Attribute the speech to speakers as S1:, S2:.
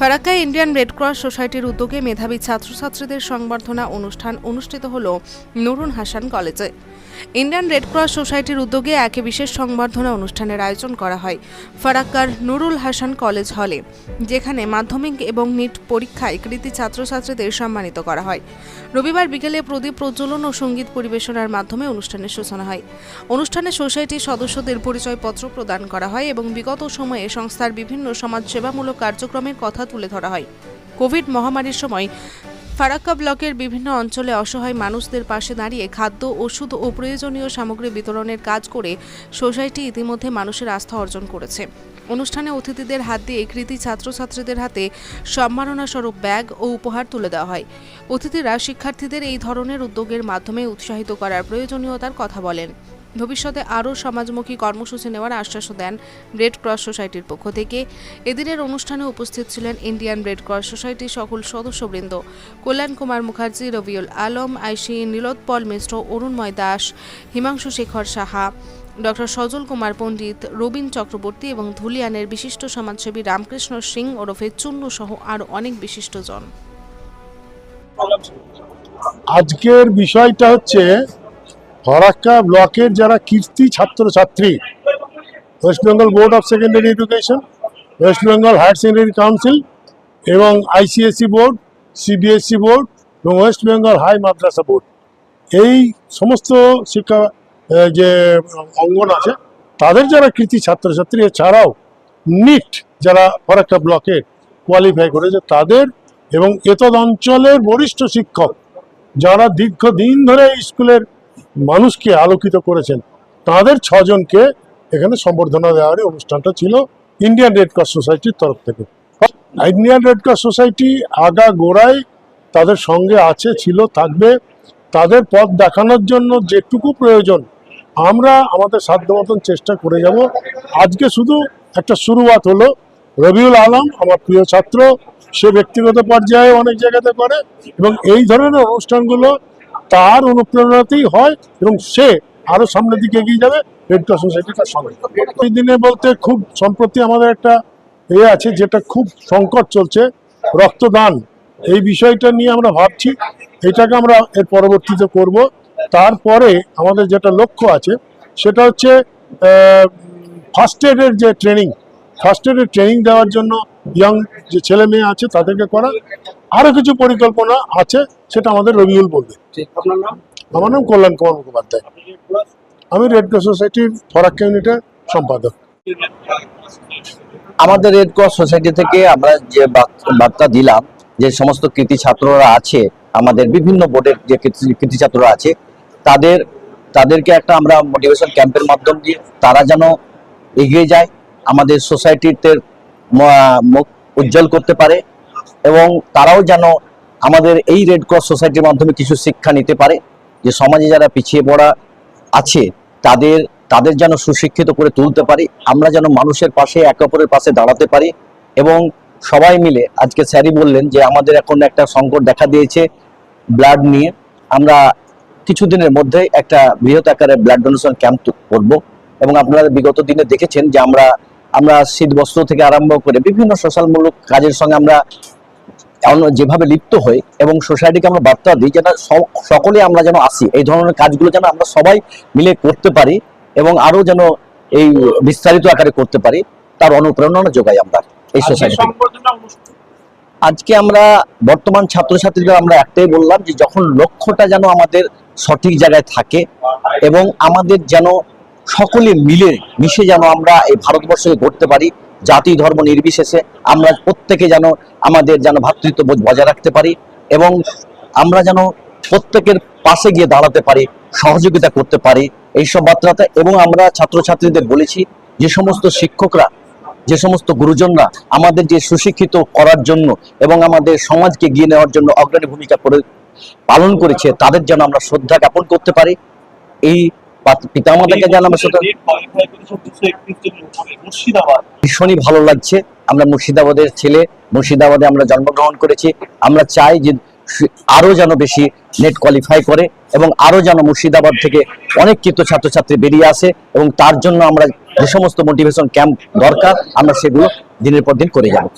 S1: ফারাক্কায় Indian red cross সোসাইটির উদ্যোগে মেধাবী ছাত্রছাত্রীদের সংবর্ধনা অনুষ্ঠান অনুষ্ঠিত হল নুরুন হাসান কলেজে। ইন্ডিয়ান রেড ক্রস সোসাইটির উদ্যোগে একে বিশেষ সংবর্ধনা অনুষ্ঠানের আয়োজন করা হয় ফারাক্কার নুরুল হাসান কলেজ হলে, যেখানে মাধ্যমিক এবং নিট পরীক্ষায় কৃতি ছাত্রছাত্রীদের সম্মানিত করা হয়। রবিবার বিকেলে প্রদীপ প্রজ্বলন ও সংগীত পরিবেশনার মাধ্যমে অনুষ্ঠানের সূচনা হয়। অনুষ্ঠানে সোসাইটির সদস্যদের পরিচয়পত্র প্রদান করা হয় এবং বিগত সময়ে সংস্থার বিভিন্ন সমাজসেবামূলক কার্যক্রমের কথা তুলে ধরা হয়। কোভিড মহামারীর সময় ফারাক্কা ব্লকের বিভিন্ন অঞ্চলে অসহায় মানুষদের পাশে দাঁড়িয়ে খাদ্য, ওষুধ ও প্রয়োজনীয় সামগ্রী বিতরণের কাজ করে সোসাইটি ইতিমধ্যে মানুষের আস্থা অর্জন করেছে। অনুষ্ঠানে অতিথিদের হাত দিয়ে কৃতি ছাত্রছাত্রীদের হাতে সম্মাননাস্বরূপ ব্যাগ ও উপহার তুলে দেওয়া হয়। অতিথিরা শিক্ষার্থীদের এই ধরনের উদ্যোগের মাধ্যমে উৎসাহিত করার প্রয়োজনীয়তার কথা বলেন। ভবিষ্যতে আরও সমাজমুখী কর্মসূচি নেওয়ার আশ্বাসও দেন রেড ক্রস সোসাইটির পক্ষ থেকে। এদিনের অনুষ্ঠানে উপস্থিত ছিলেন ইন্ডিয়ান রেড ক্রস সোসাইটির সকল সদস্যবৃন্দ। কল্যাণ কুমার মুখার্জি, রবিউল আলম, আইসি নীলোৎপল মিশ্র অরুণময় দাস, হিমাংশু শেখর সাহা, ডক্টর সজল কুমার পণ্ডিত, রবীন চক্রবর্তী এবং ধুলিয়ানের বিশিষ্ট সমাজসেবী রামকৃষ্ণ সিং ওরফে চুন্নু সহ আরও অনেক বিশিষ্টজন।
S2: আজকের বিষয়টা হচ্ছে ফরাক্কা ব্লকের যারা কীর্তি ছাত্রছাত্রী west Bengal board of secondary education west Bengal higher secondary council এবং আইসিএসসি বোর্ড সিবিএসসি বোর্ড এবং west Bengal high madrasa board এই সমস্ত শিক্ষা যে, অঙ্গন আছে, তাদের যারা কৃতি ছাত্রছাত্রী, এছাড়াও নিট যারা ফরাক্কা ব্লকের কোয়ালিফাই করেছে, তাদের এবং এতদ অঞ্চলের বরিষ্ঠ শিক্ষক যারা দীর্ঘদিন ধরে স্কুলের মানুষকে আলোকিত করেছেন। তাদের ছজনকে এখানে সম্বর্ধনা দেওয়ার অনুষ্ঠানটা ছিল ইন্ডিয়ান রেড ক্রস সোসাইটির তরফ থেকে। ইন্ডিয়ান রেড ক্রস সোসাইটি আগা গোড়ায় তাদের সঙ্গে আছে, ছিল, থাকবে। তাদের পথ দেখানোর জন্য যেটুকু প্রয়োজন, আমরা আমাদের সাধ্য মতন চেষ্টা করে যাব। আজকে শুধু একটা শুরুয়াত হলো। রবিউল আলম, আমার প্রিয় ছাত্র, সে ব্যক্তিগত পর্যায়ে অনেক জায়গাতে করে এবং এই ধরনের অনুষ্ঠানগুলো তার অনুপ্রেরণাতেই হয় এবং সে আরও সামনের দিকে এগিয়ে যাবে। রেড সোসাইটি তার সঙ্গে এই দিনে বলতে খুব সম্প্রতি আমাদের একটা এ আছে যেটা খুব সংকট চলছে, রক্তদান। এই বিষয়টা নিয়ে আমরা ভাবছি, এটাকে আমরা এর পরবর্তীতে করব। তারপরে আমাদের যেটা লক্ষ্য আছে, সেটা হচ্ছে ফার্স্ট এডের যে ট্রেনিং ফার্স্ট এডের ট্রেনিং দেওয়ার জন্য ইয়াং যে ছেলে মেয়ে আছে তাদেরকে করা। আরও কিছু পরিকল্পনা আছে সেটা আমাদের রবিউল বলবে।
S3: ঠিক আপনার
S2: আমার নাম কল্যাণ কুমার মুখোপাধ্যায়। আমি রেড ক্রস সোসাইটির ফরাক্কা ইউনিটের সম্পাদক।
S3: আমাদের রেড ক্রস সোসাইটি থেকে আমরা যে বার্তা দিলাম যে সমস্ত কৃতি ছাত্ররা আছে আমাদের বিভিন্ন বোর্ডের যে কৃতি- কৃতি ছাত্ররা আছে তাদের তাদেরকে একটা আমরা মোটিভেশন ক্যাম্পের মাধ্যম দিয়ে তারা যেন এগিয়ে যায় আমাদের সোসাইটিতে মুখ উজ্জ্বল করতে পারে। এবং তারাও যেন আমাদের এই রেড ক্রস সোসাইটির মাধ্যমে কিছু শিক্ষা নিতে পারে, যে সমাজে যারা পিছিয়ে পড়া আছে, তাদের তাদের যেন সুশিক্ষিত করে তুলতে পারি, আমরা যেন মানুষের পাশে, একে অপরের পাশে দাঁড়াতে পারি এবং সবাই মিলে, আজকে স্যারই বললেন যে আমাদের এখন একটা সংকট দেখা দিয়েছে ব্লাড নিয়ে, আমরা কিছুদিনের মধ্যে একটা বৃহৎ আকারে ব্লাড ডোনেশন ক্যাম্প করব এবং আপনারা বিগত দিনে দেখেছেন যে আমরা আমরা শীত বস্ত্র থেকে আরম্ভ করে বিভিন্ন সোশ্যালমূলক কাজের সঙ্গে আমরা যেভাবে লিপ্ত হই এবং সোসাইটিকে আমরা বার্তা দিই যেন সকলে আমরা যেন আসি এই ধরনের কাজগুলো যেন আমরা সবাই মিলে করতে পারি এবং আরও যেন এই বিস্তারিত আকারে করতে পারি তার অনুপ্রেরণা যোগাই আমরা এই সোসাইটি আজকে আমরা বর্তমান ছাত্রছাত্রীদের আমরা একটাই বললাম যে যখন লক্ষ্যটা যেন আমাদের সঠিক জায়গায় থাকে এবং আমাদের যেন সকলে মিলে মিশে যেন আমরা এই ভারতবর্ষকে গড়তে পারি, জাতি ধর্ম নির্বিশেষে আমরা প্রত্যেকে যেন আমাদের যেন ভ্রাতৃত্ববোধ বজায় রাখতে পারি এবং আমরা যেন প্রত্যেকের পাশে গিয়ে দাঁড়াতে পারি, সহযোগিতা করতে পারি, এইসব বার্তাতে এবং আমরা ছাত্রছাত্রীদের বলেছি, যে সমস্ত শিক্ষকরা, যে সমস্ত গুরুজনরা আমাদের যে সুশিক্ষিত করার জন্য এবং আমাদের সমাজকে এগিয়ে নেওয়ার জন্য অগ্রণী ভূমিকা করে, পালন করেছে, তাদের যেন আমরা শ্রদ্ধা জ্ঞাপন করতে পারি। এই পিতামাতাকে শ্রদ্ধা
S4: মুর্শিদাবাদ।
S3: ভীষণই ভালো লাগছে। আমরা মুর্শিদাবাদের ছেলে মুর্শিদাবাদে আমরা জন্মগ্রহণ করেছি। আমরা চাই যে সে- আরও যেন বেশি নেট কোয়ালিফাই করে এবং আরও যেন মুর্শিদাবাদ থেকে অনেক কিন্তু ছাত্রছাত্রী বেরিয়ে আসে এবং তার জন্য আমরা যে সমস্ত মোটিভেশন ক্যাম্প দরকার আমরা সেগুলো দিনের পর দিন করে যাব।